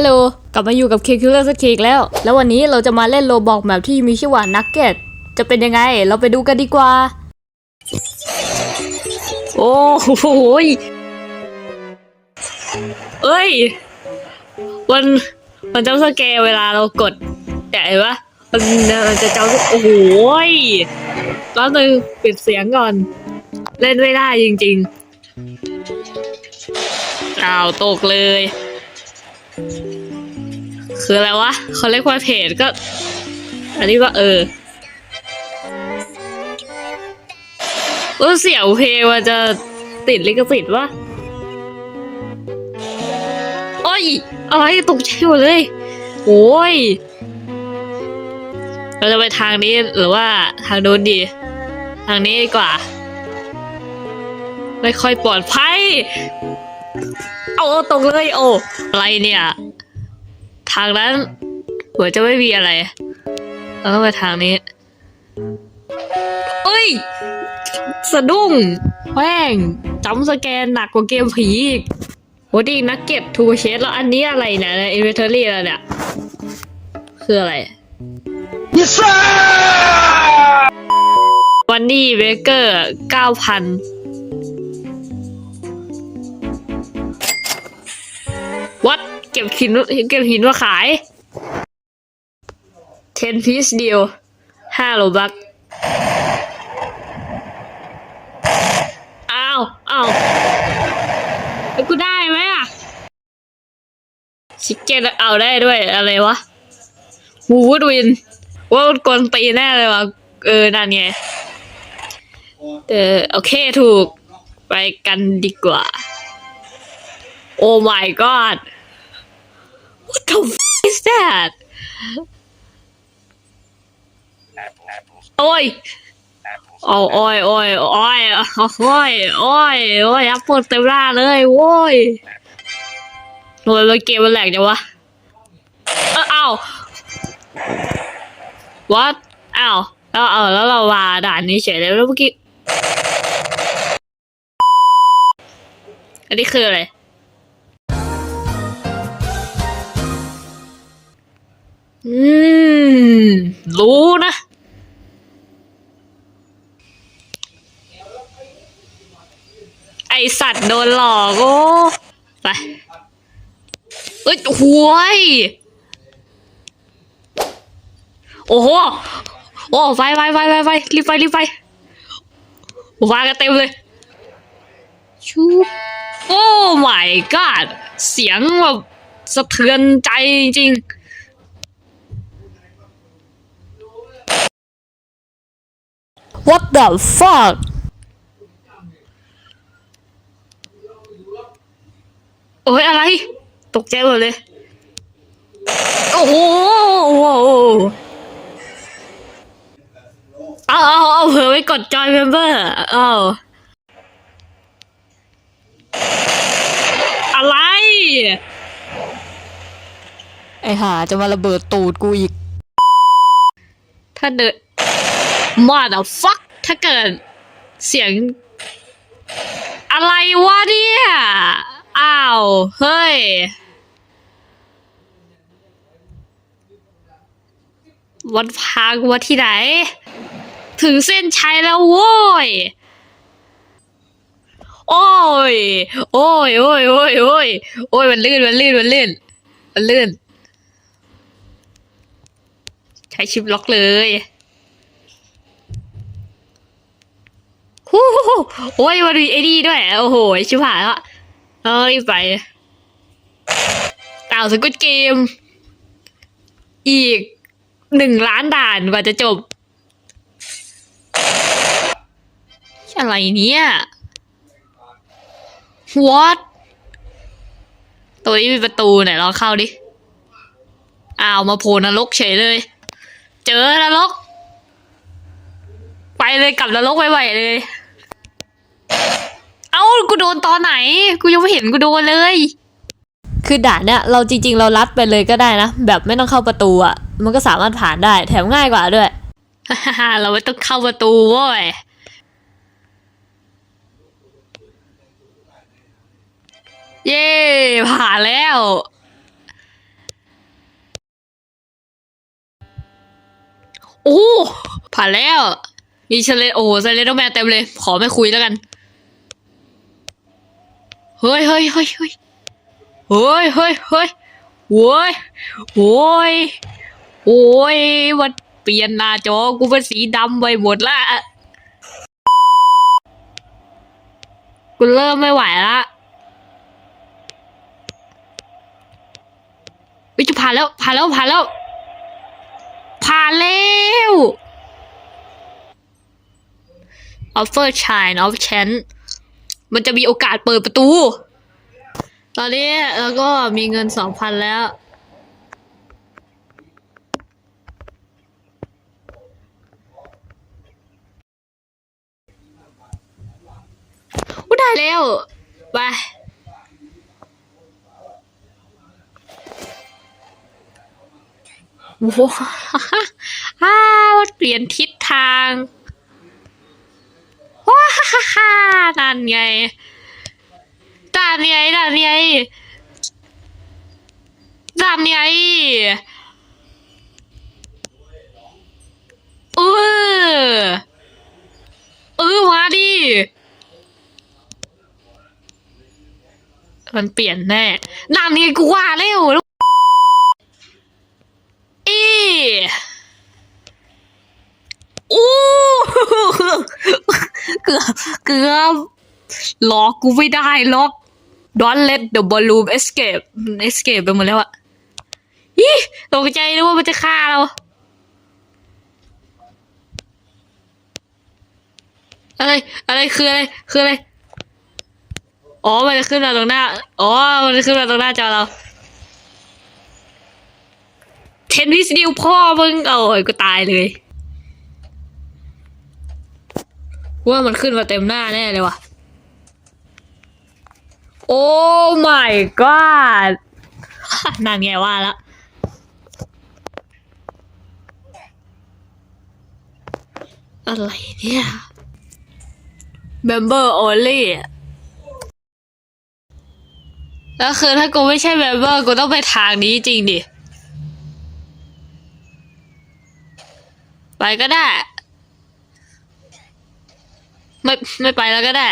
ฮัลโหล กลับมาอยู่กับเคคิวเลอร์สกอีกแล้ว แล้ววันนี้เราจะมาเล่นโลบอกแบบที่มีชื่อว่านักเก็ต จะเป็นยังไง เราไปดูกันดีกว่า โอ้โหเอ้ย มัน มันจำสแกเวลาเรากดแต่เห็นปะมันมันจะจำโอ้โหยแล้วนึงปิดเสียงก่อน เล่นไม่ได้จริงๆอ้าวตกเลย คืออะไรวะเขาเรียกว่าเพจก็ อันนี้ก็เออเออเสียงเพลงมันจะติดลิขสิทธิ์วะโอ้ย อะไรตกใจหมดเลย โอ้ย เราจะไปทางนี้หรือว่าทางโน้นดี ทางนี้ดีกว่า ไม่ค่อยปลอดภัย เอาตกเลย โอ้ อะไรเนี่ย ทางนั้นเหมือนจะไม่มีอะไรเราต้องไปทางนี้เอ้ย สะดุ้งแม่งจำสแกนหนักกว่าเกมผีอีกโหดีนักเก็ตทูเชสแล้วอันนี้อะไรเนี่ยในอินเวนทอรี่อะไรเนี่ย คืออะไร Yes, sir! วันนี้เบเกอร์เก้าพัน เก็บหินเก็บหินมาขาย 10 piece เดียวห้าโลบักอ้าวอ้าวแล้วกูได้ไหมอะชิคเก้นเอาได้ด้วยอะไรวะวูดวินว่ามันกวนตีแน่เลยวะเออ นั่นไงเออโอเคถูก ไปกันดีกว่า โอ้ my god What the f- is that? Oi! Oh, oi, oi, oi, oi, oi, oi, อัพโหลดเต็มหน้าเลยโว้ยโหลดแล้นเกมมันแหลกจังวะเอ้าเอ้า What อ้าวแล้วเออแล้วเรามาด่านนี้เฉยเลยแล้วเมื่อกี้ อันนี้คืออะไร อืม รู้นะไอสัตว์โดนหลอกโอ้ไปเอ้ยหวยโอ้โห โอ้ไฟไฟไฟไฟไฟรีบไปรีบไปวางกันเต็มเลย ชูโอ้ my god เสียงแบบสะเทือนใจจริงๆ What the fuck โอ้ยอะไร ตกใจหมดเลย โอ้โหเอาเอาเอาเผื่อไว้กดจอยเมมเบอร์เอาอะไร ไอหาจะมาระเบิดตูดกูอีก ถ้าเดิน มาด e ฟักถ้าเกิดเสียง อะไรวะเนี่ย อ้าว เฮ้ย วันพากูมาที่ไหน ถึงเส้นชัยแล้วโว้ย โอ้ย โอ้ย โอ้ย โอ้ย โอ้ย โอ้ย มันลื่น มันลื่น มันลื่น มันลื่น ใช้ชิปล็อกเลยฮู้ฮู้ฮู้ โอ้ยมันมีไอ้นี่ด้วย โอ้โห ชิบหายละเอ้ยไปอ้าสกุดเกม อีกหนึ่งล้านด่านกว่าจะจบ อะไรเนี่ย what ตัวนี้มีประตูไหนลองเข้าดิ อ้าวมาโผล่นรกเฉยเลย เจอนรก ไปเลยกลับนรกไปไหวเลย กูโดนตอนไหน กูยังไม่เห็นกูโดนเลย คือด่านเนี่ยเราจริง ๆ เราลัดไปเลยก็ได้นะ แบบไม่ต้องเข้าประตูอะ มันก็สามารถผ่านได้ แถมง่ายกว่าด้วย เราไม่ต้องเข้าประตูเว้ยเย้ผ่านแล้ว โอ้ผ่านแล้ว มีเชลโอเชลเลโดแมนเต็มเลย ขอไม่คุยแล้วกัน เฮ้ยเฮ้ยเฮ้ยเฮ้ยเฮ้ยเฮ้ยเฮ้ยโว้ยโว้ยโอ้ยวันเปลี่ยนหน้าจอกูเป็นสีดำไปหมดละกูเริ่มไม่ไหวละวิจะผ่านแล้ว ผ่านแล้ว ผ่านแล้ว ผ่านแล้ว offer shine of chance มันจะมีโอกาสเปิดประตู ตอนนี้เราก็มีเงินสองพันแล้วอู้ได้แล้ว ไปโอ้โหอ้าวเปลี่ยนทิศทาง ว้าฮ่าฮ่านั่นไงนั่นไงนั่นไงนั่นไงเออเออมาดิ มันเปลี่ยนแน่นั่นไงกูว่าแล้วอีอู้ เกือบเกือบหลอกกูไม่ได้หรอก Don't let the balloon escape escape ไปหมดแล้วอะยี่ตกใจนึกว่ามันจะฆ่าเราอะไร อะไรคืออะไร คืออะไร อ๋อ มันจะขึ้นมาตรงหน้า อ๋อ มันจะขึ้นมาตรงหน้าจอเรา เทนนิสดิวพ่อมึงโอ้ยกูตายเลย ว่ามันขึ้นมาเต็มหน้าแน่เลยว่ะ โอ้ my god นั่นไงว่าแล้วอะไรเนี่ย member only แล้วคือถ้ากูไม่ใช่ member กูต้องไปทางนี้จริงดิ ไปก็ได้ ไม่ไม่ไปแล้วก็ได้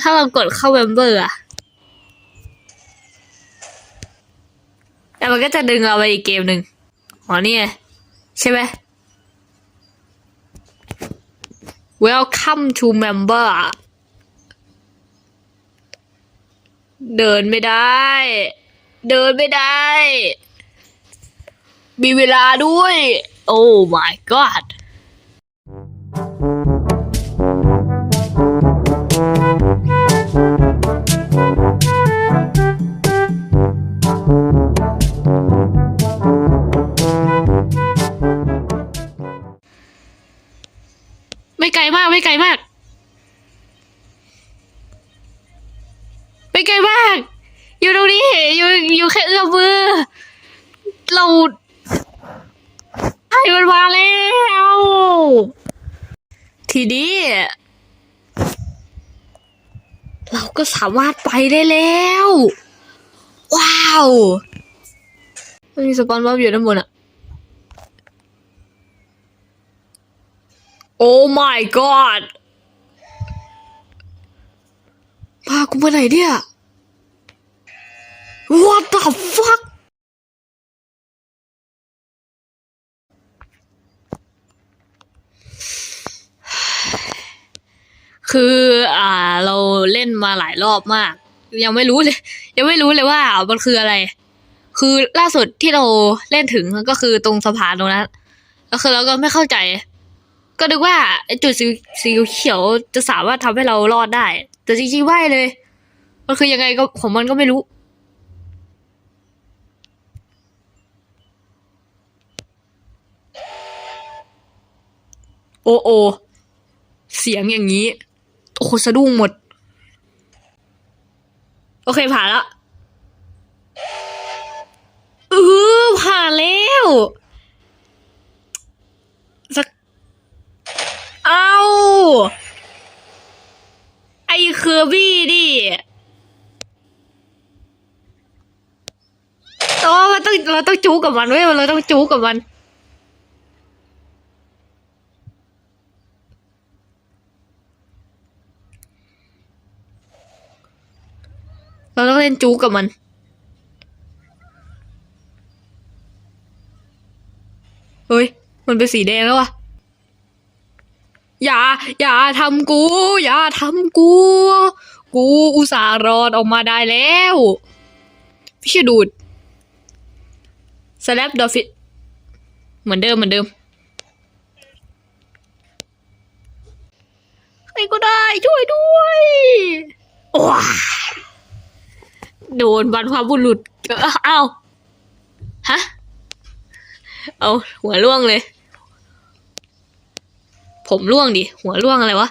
ถ้าเรากดเข้าเมมเบอร์อะแต่มันก็จะดึงเราไปอีกเกมหนึ่งอ๋อนี่ไงใช่ไหม Welcome to member เดินไม่ได้ เดินไม่ได้ มีเวลาด้วยโอ้ my god ทีนี้เราก็สามารถไปได้แล้ว ว้าวมีสปอนเซอร์อยู่ด้านบนอะโอ้ my god พากูไปไหนเนี่ย what the fuck คืออ่าเราเล่นมาหลายรอบมาก ยังไม่รู้เลย ยังไม่รู้เลยว่ามันคืออะไร คือล่าสุดที่เราเล่นถึงก็คือตรงสะพานตรงนั้นแล้วคือเราก็ไม่เข้าใจ ก็นึกว่าไอจุดสีสีเขียวจะสามารถทำให้เรารอดได้ แต่จริงๆไม่เลย มันคือยังไงก็ของมันก็ไม่รู้โอโอ เสียงอย่างนี้ โหสะดุ้งหมด โอเคผ่านแล้วเออผ่านแล้วสักเอาไอ้เคอร์บี้ดิโอ้มันต้องเราต้องจู้กับมันเว้ยเราต้องจู้กับมัน เราต้องเล่นจู๊กับมันเฮ้ย มันเป็นสีแดงแล้ววะอย่า อย่าทำกู อย่าทำกู กูอุตส่าห์รอดออกมาได้แล้วพี่ชดูดสแลปดอฟฟิเหมือนเดิมเหมือนเดิมใครก็ได้ช่วยด้วยว้า โดนบรรพบุรุษเอ้าฮะ เอาหัวร่วงเลย ผมร่วงดิ หัวร่วงอะไรวะ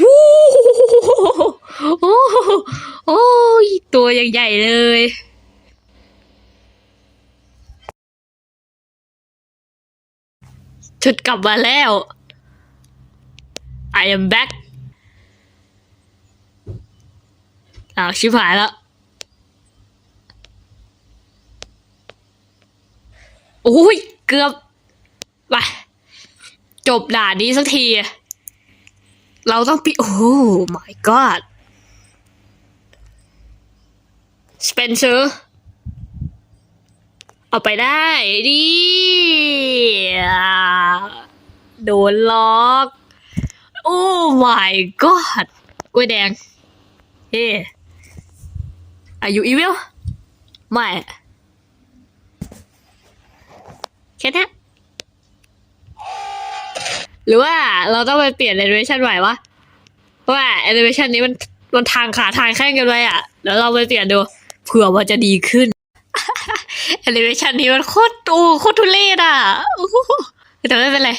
วู้โอ้โหโอ้ยตัวใหญ่เลยชุดกลับมาแล้ว I am back อ้าวชิบหายแล้ว โอ้ย เกือบ ไป จบด่านนี้สักที เราต้องปีโอ้ my god สเปนเซอร์เอาไปได้ดิโดนล็อก โอ้ my god กล้วยแดง เฮ้อายุอีวิลไม่แค่นี้หรือว่าเราต้องไปเปลี่ยน animation ใหม่วะเพราะว่า animation นี้มันมันทางขาทางแข้งกันไปอะเดี๋ยวเราไปเปลี่ยนดูเผื่อว่าจะดีขึ้น animation นี้มันโคตรโอ้โคตรทุเรศอะแต่ไม่เป็นไร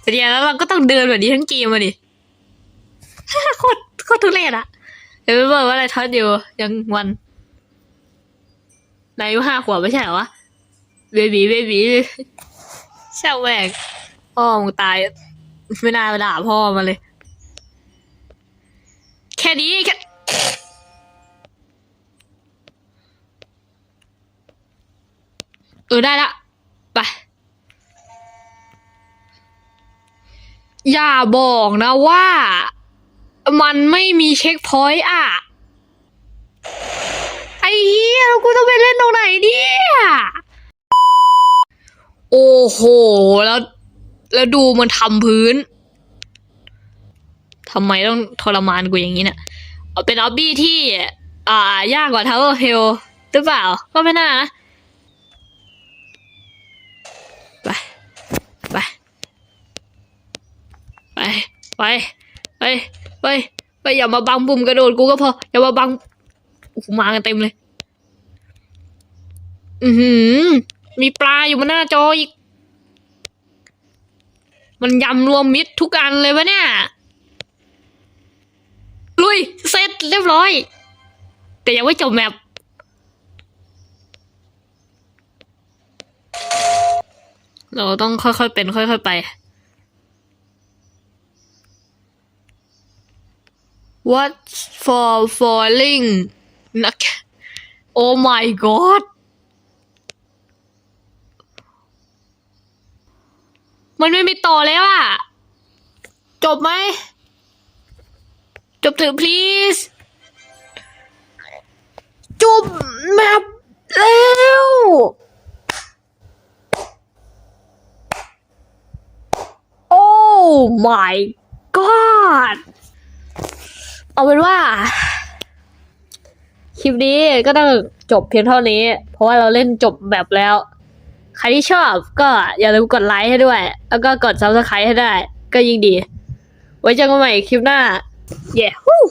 แต่เนี่ยแล้วเราก็ต้องเดินแบบนี้ทั้งเกมมาดิโคตรโคตรทุเรศอะเดี๋ยวไปบอกว่าอะไรทอดอยู่ยังวันนายอายุห้าขวบไม่ใช่เหรอวะเบบีเบบีเช่าแหวกพ่อมึงตาย ไม่น่ามาด่าพ่อมาเลย แค่นี้แค่เออได้ละ ไป อย่าบอกนะว่า มันไม่มีเช็คพอยต์อะ ไอ้เหี้ยแล้วกูต้องไปเล่นตรงไหนเนี่ย โอ้โห แล้ว แล้วดูมันทำพื้นทำไมต้องทรมานกูอย่างนี้เนี่ยเอาเป็นออบบี้ที่ อ่ายากกว่าทาวเวอร์เพลหรือเปล่า ก็ไม่น่านะ ไป ไป ไป ไป ไป ไปอย่ามาบังปุ่มกระโดดกูก็พอ อย่ามาบังอมากันเต็มเลย อือหือ มีปลาอยู่บนหน้าจออีก มันยำรวมมิตรทุกอันเลยวะเนี่ย ลุย เสร็จเรียบร้อย แต่ยังไม่จบแมปเราต้องค่อยๆเป็น ค่อย ๆ ไป What's for falling นัก Oh my god มันไม่มีต่อแล้วอะจบไหม จบเถอะ please จบแมปแล้วโอ้ my god เอาเป็นว่า คลิปนี้ก็ต้องจบเพียงเท่านี้ เพราะว่าเราเล่นจบแบบแล้ว ใครที่ชอบก็อย่าลืมกดไลค์ให้ด้วย แล้วก็กด subscribe ให้ได้ ก็ยิ่งดี ไว้เจอกันใหม่คลิปหน้า เย้ฮู้